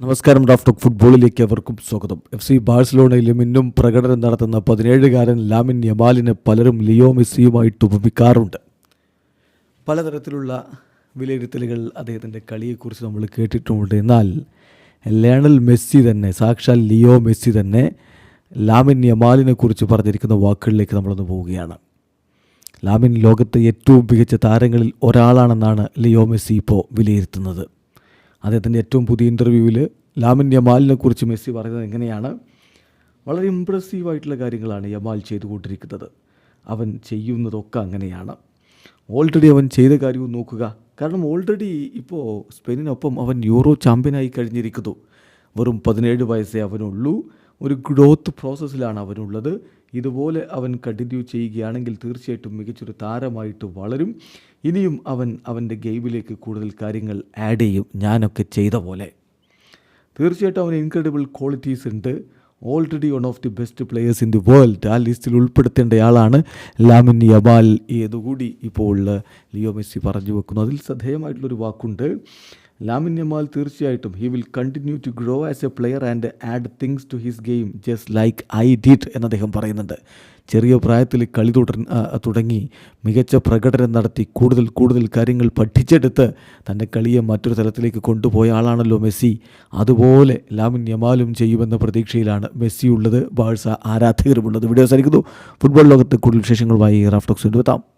നമസ്കാരം ഡോക്ടർ ഫുട്ബോളിലേക്ക് അവർക്കും സ്വാഗതം. എഫ് സി ബാഴ്സലോണയിലും ഇന്നും പ്രകടനം നടത്തുന്ന പതിനേഴുകാരൻ ലാമിൻ യമാലിനെ പലരും ലിയോ മെസ്സിയുമായിട്ട് ഉപമിക്കാറുണ്ട് പലതരത്തിലുള്ള വിലയിരുത്തലുകൾ അദ്ദേഹത്തിന്റെ കളിയെക്കുറിച്ച് നമ്മൾ കേട്ടിട്ടുമുണ്ട് എന്നാൽ ലയണൽ മെസ്സി തന്നെ സാക്ഷാൽ ലിയോ മെസ്സി തന്നെ ലാമിൻ യമാലിനെ കുറിച്ച് പറഞ്ഞിരിക്കുന്ന വാക്കുകളിലേക്ക് നമ്മളൊന്ന് പോവുകയാണ്. ലാമിൻ ലോകത്തെ ഏറ്റവും മികച്ച താരങ്ങളിൽ ഒരാളാണെന്നാണ് ലിയോ മെസ്സി ഇപ്പോൾ വിലയിരുത്തുന്നത്. അദ്ദേഹത്തിന്റെ ഏറ്റവും പുതിയ ഇന്റർവ്യൂവിൽ ലാമിൻ യമാലിനെ കുറിച്ച് മെസ്സി പറയുന്നത് എങ്ങനെയാണ്? വളരെ ഇമ്പ്രസീവായിട്ടുള്ള കാര്യങ്ങളാണ് യമാൽ ചെയ്തുകൊണ്ടിരിക്കുന്നത്. അവൻ ചെയ്യുന്നതൊക്കെ അങ്ങനെയാണ്. ഓൾറെഡി അവൻ ചെയ്ത കാര്യവും നോക്കുക. കാരണം ഓൾറെഡി ഇപ്പോൾ സ്പെയിനിനൊപ്പം അവൻ യൂറോ ചാമ്പ്യനായി കഴിഞ്ഞിരിക്കുന്നു. വെറും പതിനേഴ് വയസ്സേ അവനുള്ളൂ. ഒരു ഗ്രോത്ത് പ്രോസസ്സിലാണ് അവനുള്ളത്. ഇതുപോലെ അവൻ കണ്ടിന്യൂ ചെയ്യുകയാണെങ്കിൽ തീർച്ചയായിട്ടും മികച്ചൊരു താരമായിട്ട് വളരും. ഇനിയും അവൻ അവന്റെ ഗെയിമിലേക്ക് കൂടുതൽ കാര്യങ്ങൾ ആഡ് ചെയ്യും. ഞാനൊക്കെ ചെയ്ത പോലെ. തീർച്ചയായിട്ടും അവന് ഇൻക്രെഡിബിൾ ക്വാളിറ്റീസ് ഉണ്ട്. Already one of the best players in the world ആ ലിസ്റ്റിൽ ഉൾപ്പെടുത്തേണ്ടയാളാണ് ലാമിൻ യബാൽ. ഏതുകൂടി ഇപ്പോൾ ലിയോ മെസ്സി പറഞ്ഞു വെക്കുന്നു. അതിൽ ശ്രദ്ധേയമായിട്ടുള്ളൊരു വാക്കുണ്ട്. ലാമിൻ യമാൽ തീർച്ചയായിട്ടും he will continue to grow as a player and add things to his game just like I did എന്ന് അദ്ദേഹം പറയുന്നുണ്ട്. ചെറിയ പ്രായത്തിൽ കളി തുടർ തുടങ്ങി മികച്ച പ്രകടനം നടത്തി കൂടുതൽ കൂടുതൽ കാര്യങ്ങൾ പഠിച്ചെടുത്ത് തന്റെ കളിയെ മറ്റൊരു തലത്തിലേക്ക് കൊണ്ടുപോയ ആളാണല്ലോ മെസ്സി. അതുപോലെ ലാമിൻ യമാലും ചെയ്യുമെന്ന പ്രതീക്ഷയിലാണ് മെസ്സി ഉള്ളത്. ബാഴ്സ ആരാധകരുമുള്ളത്. വീഡിയോ സാധിക്കുന്നു ഫുട്ബോൾ ലോകത്ത് കൂടുതൽ വിശേഷങ്ങളുമായി റാഫ്റ്റോക്സ് കൊണ്ടുവെത്താം